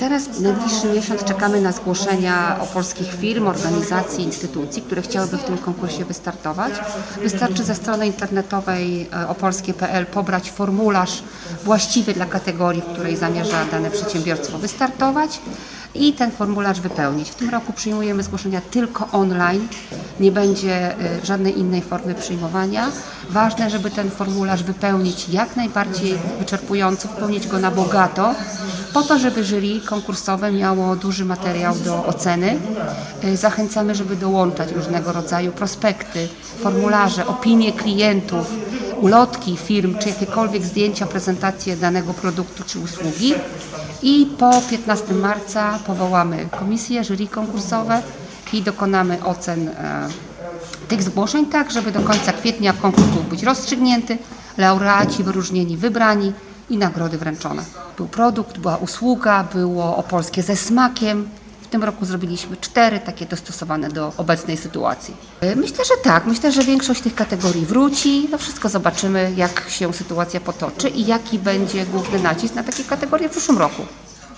Teraz w najbliższy miesiąc czekamy na zgłoszenia opolskich firm, organizacji, instytucji, które chciałyby w tym konkursie wystartować. Wystarczy ze strony internetowej e, opolskie.pl pobrać formularz właściwy dla kategorii, w której zamierza dane przedsiębiorstwo wystartować i ten formularz wypełnić. W tym roku przyjmujemy zgłoszenia tylko online, nie będzie e, żadnej innej formy przyjmowania. Ważne, żeby ten formularz wypełnić jak najbardziej wyczerpująco, wypełnić go na bogato, po to, żeby jury konkursowe miało duży materiał do oceny. Y, Zachęcamy, żeby dołączać różnego rodzaju prospekty, formularze, opinie klientów, ulotki firm, czy jakiekolwiek zdjęcia, prezentacje danego produktu czy usługi. I po 15 marca powołamy komisje, jury konkursowe i dokonamy ocen e, tych zgłoszeń, tak żeby do końca kwietnia konkurs mógł być rozstrzygnięty, laureaci wyróżnieni, wybrani i nagrody wręczone. Był produkt, była usługa, było opolskie ze smakiem. W tym roku zrobiliśmy cztery takie dostosowane do obecnej sytuacji. Myślę, że tak. Myślę, że większość tych kategorii wróci. No wszystko zobaczymy, jak się sytuacja potoczy i jaki będzie główny nacisk na takie kategorie w przyszłym roku.